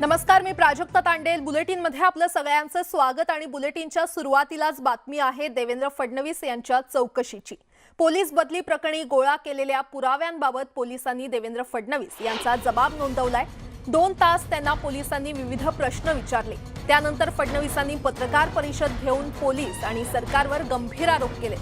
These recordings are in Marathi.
नमस्कार मी प्राजक्ता तांडेल. बुलेटिनमध्ये आपलं सगळ्यांचं स्वागत आणि बुलेटिनच्या सुरुवातीलाच बातमी आहे देवेंद्र फडणवीस यांच्या चौकशीची. पोलीस बदली प्रकरणी गोळा केलेल्या पुराव्यांबाबत पोलिसांनी देवेंद्र फडणवीस यांचा जबाब नोंदवलाय. दोन तास त्यांना पोलिसांनी विविध प्रश्न विचारले. त्यानंतर फडणवीसांनी पत्रकार परिषद घेऊन पोलीस आणि सरकारवर गंभीर आरोप केले.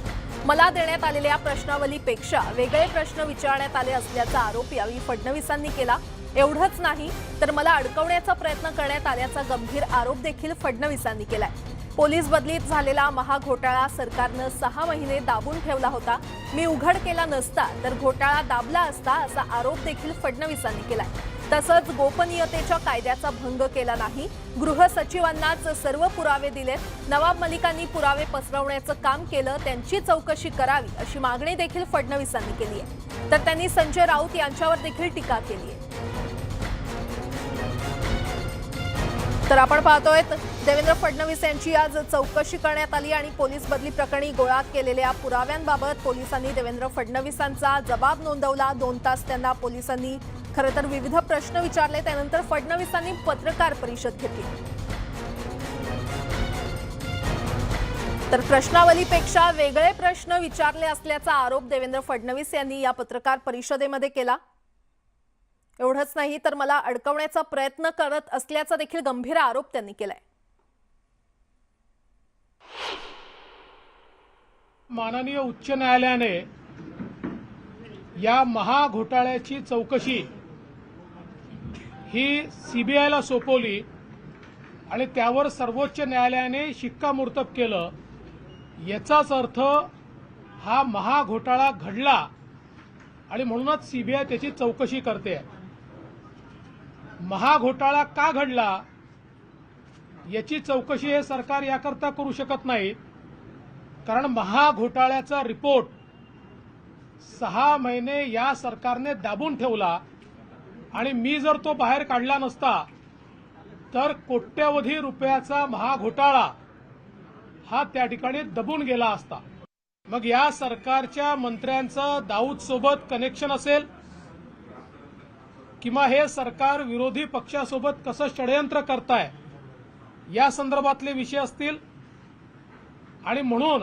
मला देण्यात आलेल्या प्रश्नावलीपेक्षा वेगळे प्रश्न विचारण्यात आले असल्याचा आरोप यावेळी फडणवीसांनी केला. एवढंच नाही तर मला अडकवण्याचा प्रयत्न करण्यात आल्याचा गंभीर आरोप देखील फडणवीसांनी केलाय. पोलीस बदलीत झालेला महाघोटाळा सरकारनं सहा महिने दाबून ठेवला होता. मी उघड केला नसता तर घोटाळा दाबला असता असा आरोप देखील फडणवीसांनी केलाय. तसंच गोपनीयतेच्या कायद्याचा भंग केला नाही. गृहसचिवांनाच सर्व पुरावे दिलेत. नवाब मलिकांनी पुरावे पसरवण्याचं काम केलं त्यांची चौकशी करावी अशी मागणी देखील फडणवीसांनी केली आहे. तर त्यांनी संजय राऊत यांच्यावर देखील टीका केली आहे. तर आपण पाहतोय देवेंद्र फडणवीस यांची आज चौकशी करण्यात आली आणि पोलीस बदली प्रकरणी गोळा केलेल्या पुराव्यांबाबत पोलिसांनी देवेंद्र फडणवीसांचा जबाब नोंदवला. दोन तास त्यांना पोलिसांनी खरं तर विविध प्रश्न विचारले. त्यानंतर फडणवीसांनी पत्रकार परिषद घेतली. तर प्रश्नावलीपेक्षा वेगळे प्रश्न विचारले असल्याचा आरोप देवेंद्र फडणवीस यांनी या पत्रकार परिषदेमध्ये केला. एवढंच नाही तर मला अडकवण्याचा प्रयत्न करत असल्याचा देखील गंभीर आरोप त्यांनी केलाय. माननीय उच्च न्यायालयाने या महाघोटाळ्याची चौकशी ही सीबीआयला सोपवली आणि त्यावर सर्वोच्च न्यायालयाने शिक्कामोर्तब केलं. याचाच अर्थ हा महाघोटाळा घडला आणि म्हणूनच सीबीआय त्याची चौकशी करते. महाघोटाळा का घडला याची चौकशी हे सरकार याकरता करू शकत नाही. कारण महाघोटाळ्याचा रिपोर्ट सहा महिने या सरकारने दाबून ठेवला आणि मी जर तो बाहेर काढला नसता तर कोट्यवधी रुपयाचा महाघोटाळा हा त्या ठिकाणी दबून गेला असता. मग या सरकारच्या मंत्र्यांचं दाऊद सोबत कनेक्शन असेल किंवा हे सरकार विरोधी पक्षासोबत कसं षडयंत्र करताय या संदर्भातले विषय असतील. आणि म्हणून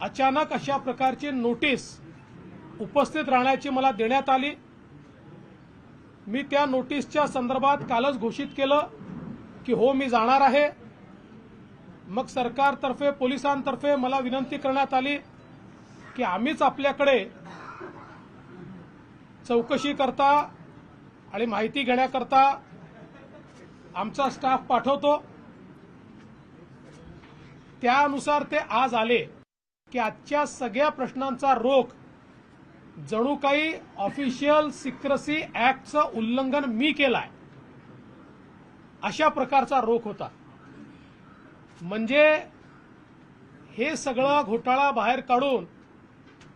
अचानक अशा प्रकारची नोटीस उपस्थित राहण्याची मला देण्यात आली. मी त्या नोटीसच्या संदर्भात कालच घोषित केलं की हो मी जाणार आहे. मग सरकारतर्फे पोलिसांतर्फे मला विनंती करण्यात आली की आम्हीच आपल्याकडे चौकशी करता आणि माहिती घेण्याकरता आमचा स्टाफ पाठवतो. त्यानुसार ते आज आले की आजच्या सगळ्या प्रश्नांचा रोख जणू काही ऑफिशियल सिक्रेसी ऍक्टचं उल्लंघन मी केलाय. अशा प्रकारचा रोख होता. म्हणजे हे सगळं घोटाळा बाहेर काढून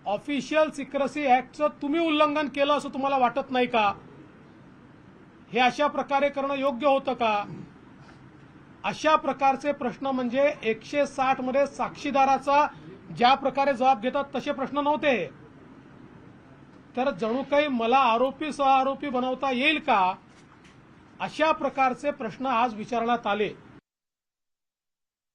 ऑफिशियल सिक्रेसी ऍक्टचं तुम्ही उल्लंघन केलं असं तुम्हाला वाटत नाही का? हे अशा प्रकारे करणं योग्य होतं का? अशा प्रकारचे प्रश्न म्हणजे एकशे साठमध्ये साक्षीदाराचा ज्या प्रकारे जबाब घेतात तसे प्रश्न नव्हते. तर जणू काही मला आरोपी सह आरोपी बनवता येईल का? अशा प्रकारचे प्रश्न आज विचारण्यात आले.